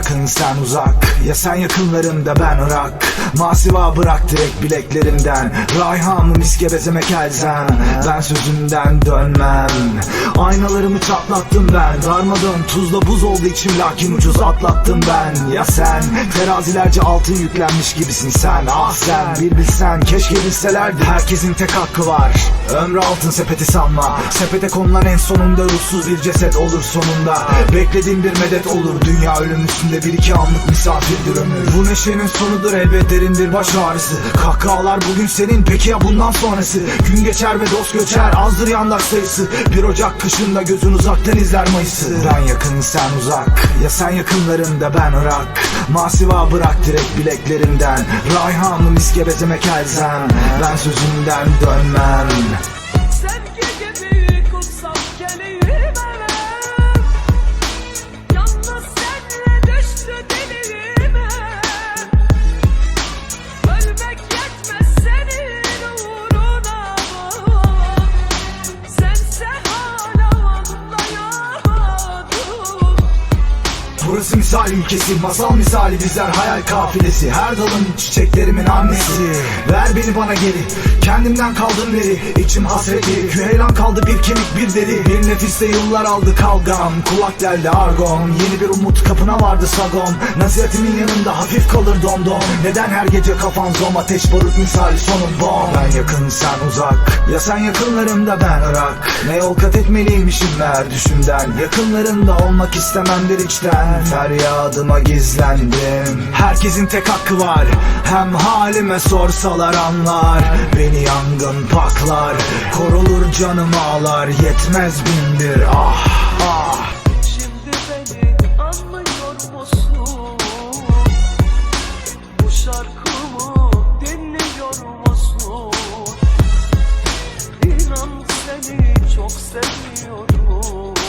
yakın sen uzak. Ya sen yakınlarında ben Irak Masiva bırak direkt bileklerimden. Rayhamı miske bezemek elzem Ben sözümden dönmem. Aynalarımı çatlattım ben. Darmadağın tuzla buz oldu içim lakin ucuz atlattım ben. Ya sen terazilerce altın yüklenmiş gibisin sen. Ah sen bir bilsen keşke bilselerdi. Herkesin tek hakkı var. Ömrü altın sepeti sanma. Sepete konulan en sonunda ruhsuz bir ceset olur sonunda. Beklediğin bir medet olur. Dünya ölüm üstünde bir iki anlık misafirdir ömür. Bu neşenin sonudur elbet derin bir baş ağrısı. Kahkahalar bugün senin peki ya bundan sonrası? Gün geçer ve dost göçer azdır yandaş sayısı. Bir Ocak kışında gözün uzaktan izler Mayıs'ı. Ben yakın sen uzak. Ya sen yakınlarında ben Irak Masiva bırak direkt bileklerimden. Rayhanlı miske bezemek Ben sözümden dönmem Burası misal ülkesi Masal misali bizler hayal kafilesi. Her dalın çiçeklerimin annesi. Ver beni bana geri Kendimden kaldım veri içim hasreti Küheylan kaldı bir kemik bir deri. Bir nefiste yıllar aldı kavgam. Kulak deldi argon Yeni bir umut kapına vardı sagon. Nasihatimin yanında hafif kalır domdom Neden her gece kafan zom? Ateş barut misali sonun bom Ben yakın sen uzak. Ya sen yakınlarımda ben Irak. Ne yol kat etmeliymişim ver düşümden. Yakınlarında olmak istememdir içten. Feryadıma gizlendim. Herkesin tek hakkı var. Hem halime sorsalar anlar. Beni yangın paklar. Korulur canım ağlar. Yetmez bin bir ah ah. Şimdi beni anlıyor? Bu şarkımı dinliyor seni çok seviyorum.